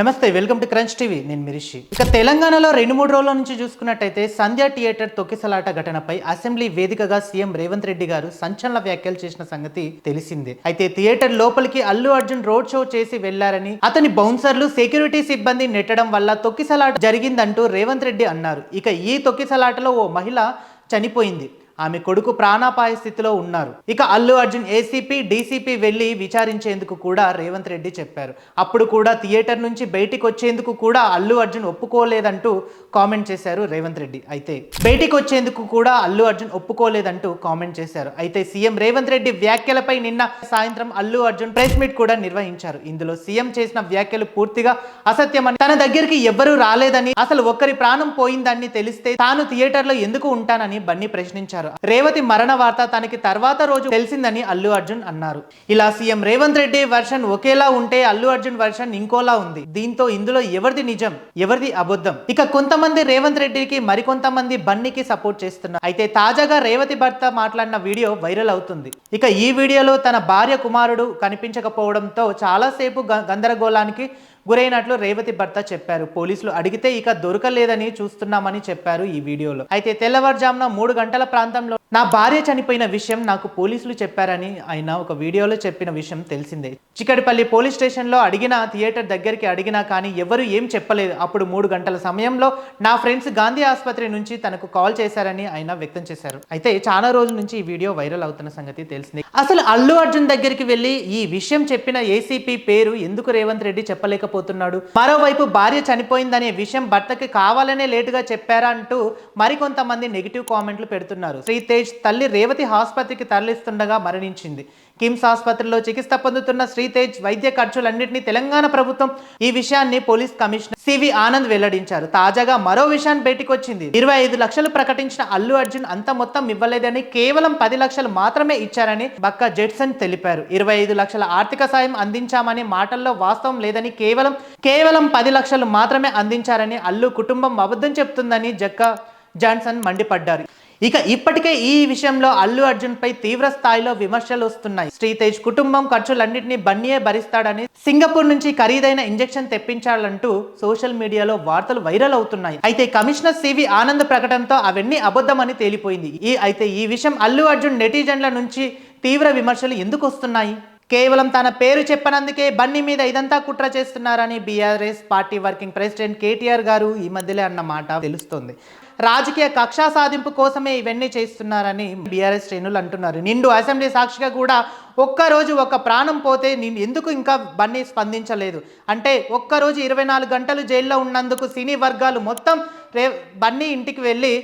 నమస్తే welcome to crunch TV. నేను మిరిషి ఇక తెలంగాణలో రెండు మూడు రోజుల నుంచి చూసుకున్నట్టయితే సంధ్యా థియేటర్ తొక్కిసలాట ఘటనపై అసెంబ్లీ వేదికగా సీఎం రేవంత్ రెడ్డి గారు సంచలన వ్యాఖ్యలు చేసిన సంగతి తెలిసిందే. అయితే థియేటర్ లోపలికి అల్లు అర్జున్ రోడ్ షో చేసి వెళ్ళారని అతని బౌన్సర్లు సెక్యూరిటీ సిబ్బంది నెట్టడం వల్ల తొక్కిసలాట జరిగిందంటూ రేవంత్ రెడ్డి అన్నారు. ఇక ఈ తొక్కిసలాటలో ఓ మహిళ చనిపోయింది. ఆమె కొడుకు ప్రాణాపాయ స్థితిలో ఉన్నారు. ఇక అల్లు అర్జున్ ఏసీపీ డీసీపీ వెళ్ళి విచారించేందుకు కూడా రేవంత్ రెడ్డి చెప్పారు. అప్పుడు కూడా థియేటర్ నుంచి బయటికి వచ్చేందుకు కూడా అల్లు అర్జున్ ఒప్పుకోలేదంటూ కామెంట్ చేశారు రేవంత్ రెడ్డి. అయితే బయటికి వచ్చేందుకు కూడా అల్లు అర్జున్ ఒప్పుకోలేదంటూ కామెంట్ చేశారు. అయితే సీఎం రేవంత్ రెడ్డి వ్యాఖ్యలపై నిన్న సాయంత్రం అల్లు అర్జున్ ప్రెస్ మీట్ కూడా నిర్వహించారు. ఇందులో సీఎం చేసిన వ్యాఖ్యలు పూర్తిగా అసత్యమని తన దగ్గరికి ఎవ్వరూ రాలేదని అసలు ఒక్కరి ప్రాణం పోయిందని తెలిస్తే తాను థియేటర్లో ఎందుకు ఉంటానని బన్నీ ప్రశ్నించారు. రేవతి మరణ వార్త తనకి తర్వాత రోజు తెలిసిందని అల్లు అర్జున్ అన్నారు. ఇలా సీఎం రేవంత్ రెడ్డి వర్షన్ ఒకేలా ఉంటే అల్లు అర్జున్ వర్షన్ ఇంకోలా ఉంది. దీంతో ఇందులో ఎవరిది నిజం ఎవరిది అబద్ధం? ఇక కొంతమంది రేవంత్ రెడ్డికి మరికొంతమంది బన్నీకి సపోర్ట్ చేస్తున్నారు అయితే తాజాగా రేవతి భర్త మాట్లాడిన వీడియో వైరల్ అవుతుంది. ఇక ఈ వీడియోలో తన భార్య కుమారుడు కనిపించకపోవడంతో చాలాసేపు గందరగోళానికి గురైనట్లు రేవతి భర్త చెప్పారు. పోలీసులు అడిగితే ఇక దొరకలేదని చూస్తున్నామని చెప్పారు ఈ వీడియోలో. అయితే తెల్లవారుజామున మూడు గంటల ప్రాంతంలో నా భార్య చనిపోయిన విషయం నాకు పోలీసులు చెప్పారని ఆయన ఒక వీడియోలో చెప్పిన విషయం తెలిసిందే. చిక్కడిపల్లి పోలీస్ స్టేషన్లో అడిగిన థియేటర్ దగ్గరికి అడిగినా కానీ ఎవరు ఏం చెప్పలేదు. అప్పుడు మూడు గంటల సమయంలో నా ఫ్రెండ్స్ గాంధీ ఆసుపత్రి నుంచి తనకు కాల్ చేశారని ఆయన వ్యక్తం చేశారు. అయితే చాలా రోజుల నుంచి ఈ వీడియో వైరల్ అవుతున్న సంగతి తెలిసింది. అసలు అల్లు అర్జున్ దగ్గరికి వెళ్ళి ఈ విషయం చెప్పిన ఏసీపీ పేరు ఎందుకు రేవంత్ రెడ్డి చెప్పలేకపోతున్నాడు? మరోవైపు భార్య చనిపోయిందనే విషయం భర్తకి కావాలనే లేటుగా చెప్పారా అంటూ మరికొంతమంది నెగిటివ్ కామెంట్లు పెడుతున్నారు. శ్రీతేజ్ తల్లి రేవతి ఆసుపత్రికి తరలిస్తుండగా మరణించింది. కిమ్స్ ఆసుపత్రిలో చికిత్స పొందుతున్న శ్రీతేజ్ వైద్య ఖర్చులన్నింటినీ తెలంగాణ ప్రభుత్వం ఈ విషయాన్ని పోలీస్ కమిషనర్ సివి ఆనంద్ వెల్లడించారు. తాజాగా మరో విషయాన్ని బయటకొచ్చింది. ఇరవై ఐదు లక్షలు ప్రకటించిన అల్లు అర్జున్ అంత మొత్తం ఇవ్వలేదని కేవలం పది లక్షలు మాత్రమే ఇచ్చారని బక్క జెట్సన్ తెలిపారు. ఇరవై ఐదు లక్షల ఆర్థిక సాయం అందించామని మాటల్లో వాస్తవం లేదని కేవలం కేవలం పది లక్షలు మాత్రమే అందించారని అల్లు కుటుంబం అబద్ధం చెప్తుందని జక్క జాన్సన్ మండిపడ్డారు. ఇక ఇప్పటికే ఈ విషయంలో అల్లు అర్జున్ పై తీవ్ర స్థాయిలో విమర్శలు వస్తున్నాయి. శ్రీతేజ్ కుటుంబం ఖర్చులన్నింటినీ బన్నీయే భరిస్తాడని సింగపూర్ నుంచి ఖరీదైన ఇంజెక్షన్ తెప్పించాలంటూ సోషల్ మీడియాలో వార్తలు వైరల్ అవుతున్నాయి. అయితే కమిషనర్ సివి ఆనంద్ ప్రకటనతో అవన్నీ అబద్ధమని తేలిపోయింది. ఈ అయితే ఈ విషయం అల్లు అర్జున్ నెటిజన్ల నుంచి తీవ్ర విమర్శలు ఎందుకు వస్తున్నాయి? కేవలం తన పేరు చెప్పనందుకే బన్నీ మీద ఇదంతా కుట్ర చేస్తున్నారని BRS party working president KTR గారు ఈ మధ్యలో అన్న మాట రాజకీయ కక్షా సాధింపు కోసమే ఇవన్నీ చేస్తున్నారని బీఆర్ఎస్ శ్రేణులు అంటున్నారు. నిండు అసెంబ్లీ సాక్షిగా కూడా ఒక్కరోజు ఒక ప్రాణం పోతే నేను ఎందుకు ఇంకా బన్నీ స్పందించలేదు? అంటే ఒక్కరోజు ఇరవై నాలుగు గంటలు జైల్లో ఉన్నందుకు సినీ వర్గాలు మొత్తం రే బన్నీ ఇంటికి వెళ్ళి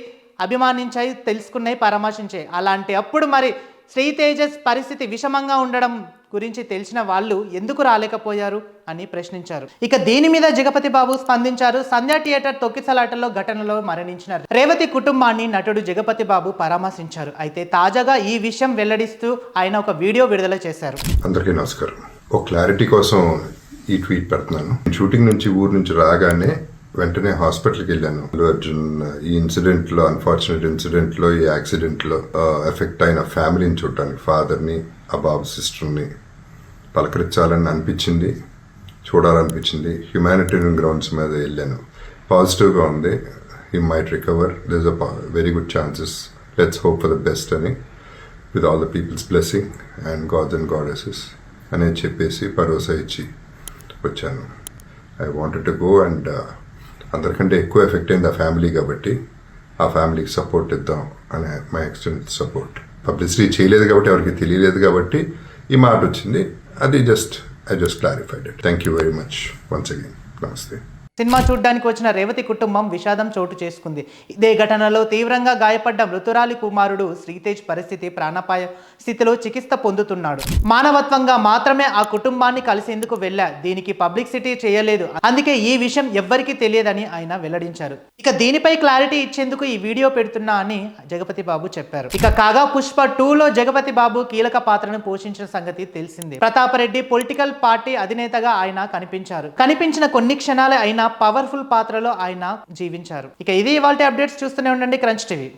అభిమానించాయి తెలుసుకున్నాయి పరామర్శించాయి. అలాంటి అప్పుడు మరి శ్రీ తేజస్ పరిస్థితి విషమంగా ఉండడం గురించి తెలిసిన వాళ్ళు ఎందుకు రాలేకపోయారు అని ప్రశ్నించారు. ఇక దీని మీద జగపతి బాబు స్పందించారు. సంధ్యా థియేటర్ తొక్కిసలాటలో ఘటనలో మరణించినారు. రేవతి కుటుంబాన్ని నటుడు జగపతి బాబు పరామర్శించారు. అయితే తాజాగా ఈ విషయం వెల్లడిస్తూ ఆయన ఒక వీడియో విడుదల చేశారు. అందరికీ నమస్కారం. ఒక క్లారిటీ కోసం ఈ ట్వీట్ పెడుతున్నాను. షూటింగ్ నుంచి ఊరు నుంచి రాగానే వెంటనే హాస్పిటల్కి వెళ్ళాను. అల్లు అర్జున్ ఈ ఇన్సిడెంట్లో అన్ఫార్చునేట్ ఇన్సిడెంట్లో ఈ యాక్సిడెంట్లో ఎఫెక్ట్ అయిన ఫ్యామిలీని చూడటానికి ఫాదర్ని ఆ బాబు సిస్టర్ని పలకరించాలని అనిపించింది చూడాలనిపించింది. హ్యుమానిటేరియన్ గ్రౌండ్స్ మీద వెళ్ళాను. పాజిటివ్గా ఉంది. He might recover this a very good chances let's hope for the best అని with all the peoples blessing and gods and goddesses అనేది చెప్పేసి భరోసా ఇచ్చి వచ్చాను. I wanted to go and అందరికంటే ఎక్కువ ఎఫెక్ట్ అయింది ఆ ఫ్యామిలీ కాబట్టి ఆ ఫ్యామిలీకి సపోర్ట్ ఇద్దాం అనే మై ఎక్స్టెండ్ సపోర్ట్ పబ్లిసిటీ చేయలేదు కాబట్టి ఎవరికి తెలియలేదు కాబట్టి ఈ మాట వచ్చింది. అది just I just clarified it thank you very much once again నమస్తే సినిమా చూడ్డానికి వచ్చిన రేవతి కుటుంబం విషాదం చోటు చేసుకుంది. ఇదే ఘటనలో తీవ్రంగా గాయపడ్డ మృతురాలి కుమారుడు శ్రీతేజ్ పరిస్థితి ప్రాణాపాయ స్థితిలో చికిత్స పొందుతున్నాడు. మానవత్వంగా మాత్రమే ఆ కుటుంబాన్ని కలిసేందుకు వెళ్ళా. దీనికి పబ్లిసిటీ చేయలేదు. అందుకే ఈ విషయం ఎవ్వరికీ తెలియదని ఆయన వెల్లడించారు. ఇక దీనిపై క్లారిటీ ఇచ్చేందుకు ఈ వీడియో పెడుతున్నా అని జగపతి బాబు చెప్పారు. ఇక కాగా పుష్ప టూలో జగపతి బాబు కీలక పాత్రను పోషించిన సంగతి తెలిసిందే. ప్రతాపరెడ్డి పొలిటికల్ పార్టీ అధినేతగా ఆయన కనిపించారు. కనిపించిన కొన్ని క్షణాలే అయినా పవర్ఫుల్ పాత్రలో ఆయన జీవించారు. ఇక ఇది ఇవాళ అప్డేట్స్ చూస్తూనే ఉండండి క్రంచ్ టీవీ